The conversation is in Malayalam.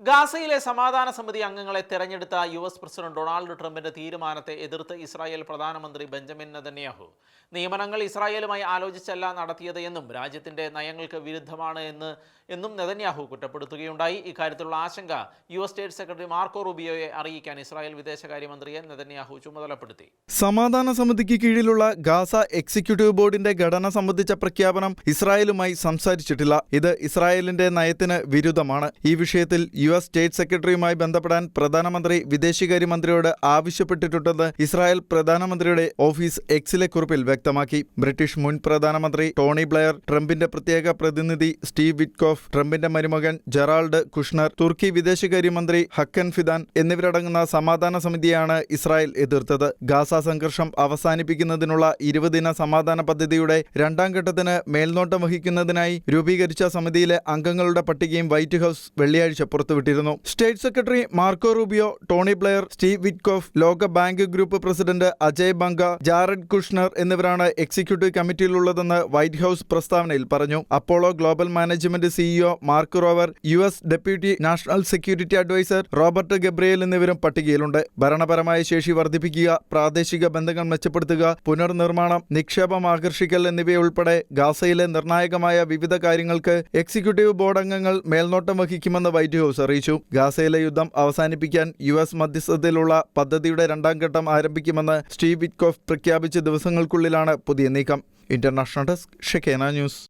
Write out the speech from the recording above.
ഗാസയിലെ സമാധാന സമിതി അംഗങ്ങളെ തെരഞ്ഞെടുത്ത യു എസ് പ്രസിഡന്റ് ഡൊണാൾഡ് ട്രംപിന്റെ തീരുമാനത്തെ എതിർത്ത് ഇസ്രായേൽ പ്രധാനമന്ത്രി ബെഞ്ചമിൻ നെതന്യാഹു. നിയമനങ്ങൾ ഇസ്രായേലുമായി ആലോചിച്ചല്ല നടത്തിയത് എന്നും രാജ്യത്തിന്റെ നയങ്ങൾക്ക് വിരുദ്ധമാണ് എന്ന് എന്നും നെതന്യാഹു കുറ്റപ്പെടുത്തുകയുണ്ടായി. ഇക്കാര്യത്തിലുള്ള ആശങ്ക U S state secretary Marco റൂബിയോയെ അറിയിക്കാൻ ഇസ്രായേൽ വിദേശകാര്യമന്ത്രിയെ നെതന്യാഹു ചുമതലപ്പെടുത്തി. സമാധാന സമിതിക്ക് കീഴിലുള്ള ഗാസ എക്സിക്യൂട്ടീവ് ബോർഡിന്റെ ഘടന സംബന്ധിച്ച പ്രഖ്യാപനം ഇസ്രായേലുമായി സംസാരിച്ചിട്ടില്ല. ഇത് ഇസ്രായേലിന്റെ നയത്തിന് വിരുദ്ധമാണ്. ഈ വിഷയത്തിൽ യു എസ് സ്റ്റേറ്റ് സെക്രട്ടറിയുമായി ബന്ധപ്പെടാൻ പ്രധാനമന്ത്രി വിദേശകാര്യമന്ത്രിയോട് ആവശ്യപ്പെട്ടിട്ടുണ്ടെന്ന് ഇസ്രായേൽ പ്രധാനമന്ത്രിയുടെ ഓഫീസ് എക്സിലെ കുറിപ്പിൽ വ്യക്തമാക്കി. ബ്രിട്ടീഷ് മുൻ പ്രധാനമന്ത്രി ടോണി ബ്ലെയർ ട്രംപിന്റെ പ്രത്യേക പ്രതിനിധി സ്റ്റീവ് വിറ്റ്കോഫ് ട്രംപിന്റെ മരുമകൻ ജെറാൾഡ് കുഷ്ണർ തുർക്കി വിദേശകാര്യമന്ത്രി ഹക്കൻ ഫിദാൻ എന്നിവരടങ്ങുന്ന സമാധാന സമിതിയാണ് ഇസ്രായേൽ എതിർത്തത്. ഗാസ സംഘർഷം അവസാനിപ്പിക്കുന്നതിനുള്ള ഇരുപതിന സമാധാന പദ്ധതിയുടെ രണ്ടാം ഘട്ടത്തിന് മേൽനോട്ടം വഹിക്കുന്നതിനായി രൂപീകരിച്ച സമിതിയിലെ അംഗങ്ങളുടെ പട്ടികയും വൈറ്റ് ഹൌസ് വെള്ളിയാഴ്ച പുറത്തുവിട്ടിരുന്നു. State secretary Marco Rubio Tony Blair Steve Witkoff ലോക bank group president Ajay Banga Jared Kushner എന്നിവരാണ് എക്സിക്യൂട്ടീവ് കമ്മിറ്റിയിലുള്ളതെന്ന് വൈറ്റ് ഹൌസ് പ്രസ്താവനയിൽ പറഞ്ഞു. Apollo Global Management CEO Marc Rowan U S deputy national security adviser Robert Gabriel എന്നിവരും പട്ടികയിലുണ്ട്. ഭരണപരമായ ശേഷി വർദ്ധിപ്പിക്കുക പ്രാദേശിക ബന്ധങ്ങൾ മെച്ചപ്പെടുത്തുക പുനർനിർമ്മാണം നിക്ഷേപം ആകർഷിക്കൽ എന്നിവയുൾപ്പെടെ ഗാസയിലെ നിർണായകമായ വിവിധ കാര്യങ്ങൾക്ക് എക്സിക്യൂട്ടീവ് ബോർഡ് അംഗങ്ങൾ മേൽനോട്ടം വഹിക്കുമെന്ന് വൈറ്റ് ഹൌസ് അറിയിച്ചു. ഗാസയിലെ യുദ്ധം അവസാനിപ്പിക്കാൻ യു എസ് മധ്യസ്ഥതയിലുള്ള പദ്ധതിയുടെ രണ്ടാം ഘട്ടം ആരംഭിക്കുമെന്ന് സ്റ്റീവ് വിറ്റ്കോഫ് പ്രഖ്യാപിച്ച ദിവസങ്ങൾക്കുള്ളിലാണ് പുതിയ നീക്കം. International desk Shekinah news.